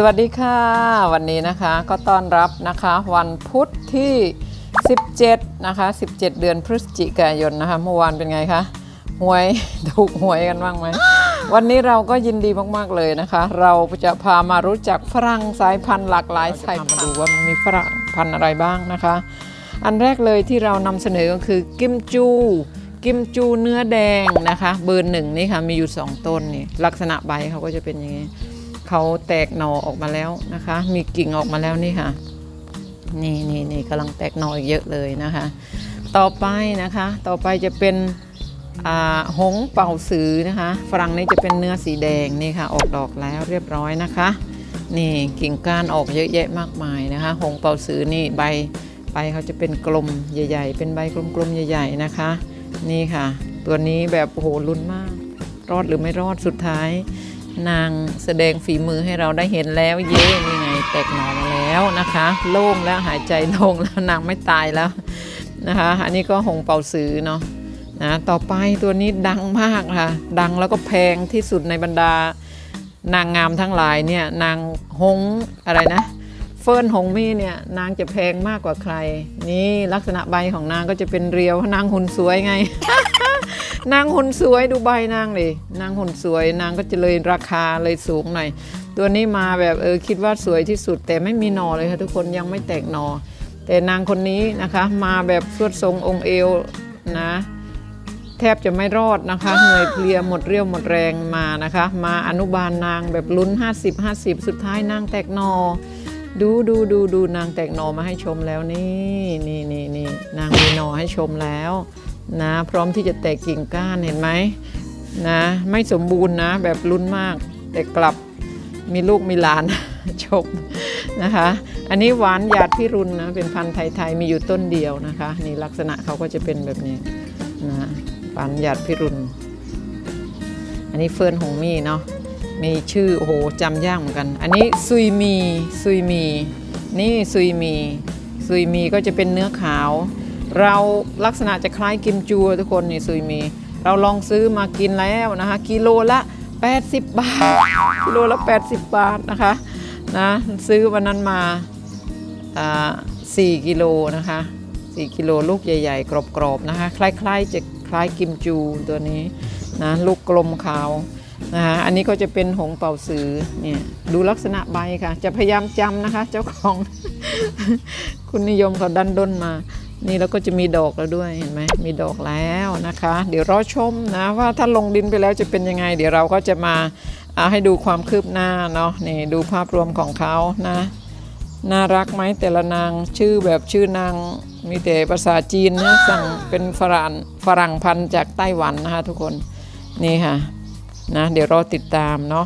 สวัสดีค่ะ วันนี้นะคะก็ต้อนรับนะคะวันพุธที่ 17 นะคะ 17 เดือนพฤศจิกายนนะคะ เมื่อวานเป็นไงคะหวยถูกหวยกันบ้างไหม วันนี้เราก็ยินดีมากๆเลยนะคะ เราจะพามารู้จักฝรั่งสายพันธุ์หลากหลายสายพันธุ์มาดูว่ามันมีฝรั่งพันธุ์อะไรบ้างนะคะ อันแรกเลยที่เรานำเสนอก็คือกิมจูกิมจูเนื้อแดงนะคะ เบอร์หนึ่งนี่ค่ะมีอยู่ 2 ต้นนี่ลักษณะใบเขาก็จะเป็นอย่างนี้ เขาแตกหน่อออกมาแล้วนะคะ มีกิ่งออกมาแล้วนี่ค่ะ นี่นี่นี่กำลังแตกหน่ออีกเยอะเลยนะคะ ต่อไปนะคะ ต่อไปจะเป็นหงเป่าสือนะคะฝรั่งนี่จะเป็นเนื้อสีแดงนี่ค่ะ ออกดอกแล้วเรียบร้อยนะคะ นี่กิ่งก้านออกเยอะแยะมากมายนะคะ หงเป่าสือนี่ใบใบเขาจะเป็นกลมใหญ่ ๆ เป็นใบกลมๆใหญ่ ๆนะคะ นี่ค่ะ ตัวนี้แบบโอ้โหลุ้นมาก รอดหรือไม่รอดสุดท้าย นางแสดงฝีมือให้เราได้เห็นแล้วเย้นี่ไงแตกหน่อมาแล้วนะคะ โล่งแล้วหายใจโล่งแล้วนางไม่ตายแล้วนะคะอันนี้ก็หงเป่าสือเนาะนะต่อไปตัวนี้ดังมากค่ะ ดังแล้วก็แพงที่สุดในบรรดานางงามทั้งหลายเนี่ยนางหงอะไรนะเฟิร์นหงมี่เนี่ยนางจะแพงมากกว่าใคร นี่ลักษณะใบของนางก็จะเป็นเรียวเพราะนางหุ่นสวยไง นางหุ่นสวยดูใบนางดินางหุ่นสวยนางก็จะเลยราคาเลยสูงหน่อย ตัวนี้มาแบบเออคิดว่าสวยที่สุด แต่ไม่มีหนอเลยค่ะทุกคนยังไม่แตกหนอ แต่นางคนนี้นะคะ มาแบบสวดทรงองค์เอวนะแทบจะไม่รอดนะคะเหนื่อยเพลียหมดเรี่ยวหมดแรงมานะคะ มาอนุบาลนางแบบลุ้น 50 50 สุดท้ายนางแตกหนอ ดูดูดูดูนางแตกหนอมาให้ชมแล้วนี่นี่นี่นี่นางมีหนอให้ชมแล้ว นะพร้อมที่จะแตกกิ่งก้านเห็นไหมนะไม่สมบูรณ์นะแบบลุ้นมาก แต่กลับมีลูกมีหลานชมนะคะ อันนี้หวานหยาดพิรุณนะเป็นพันธุ์ไทยๆมีอยู่ต้นเดียวนะคะนี่ลักษณะเขาก็จะเป็นแบบนี้นะหวานหยาดพิรุณอันนี้เฟิร์นหงมีเนาะมีชื่อโอ้โหจำยากเหมือนกัน อันนี้ซุยมีซุยมี นี่ซุยมีซุยมีก็จะเป็นเนื้อขาว เราลักษณะจะคล้ายกิมจูทุกคนนี่ซุยมี เราลองซื้อมากินแล้วนะคะ กิโลละ 80 บาท กิโลละ 80 บาทนะคะนะซื้อวันนั้นมาอ่า4กิโลนะคะ4กิโลลูกใหญ่ ๆ กรอบๆนะคะ คล้ายๆจะคล้ายกิมจูตัวนี้นะลูกกลมขาวนะคะอันนี้ก็จะเป็นหงเป่าสือเนี่ยดูลักษณะใบค่ะ จะพยายามจำนะคะ เจ้าของ คุณนิยมเขาดันด้นมา นี่แล้วก็จะมีดอกแล้วด้วยเห็นไหมมีดอกแล้วนะคะ เดี๋ยวรอชมนะว่าถ้าลงดินไปแล้วจะเป็นยังไง เดี๋ยวเราก็จะมาเอาให้ดูความคืบหน้าเนาะนี่ดูภาพรวมของเขานะน่ารักไหมแต่ละนางชื่อแบบชื่อนางมีแต่ภาษาจีนนะสั่งเป็นฝรั่งฝรั่งพันจากไต้หวันนะคะทุกคนนี่ค่ะนะเดี๋ยวรอติดตามเนาะ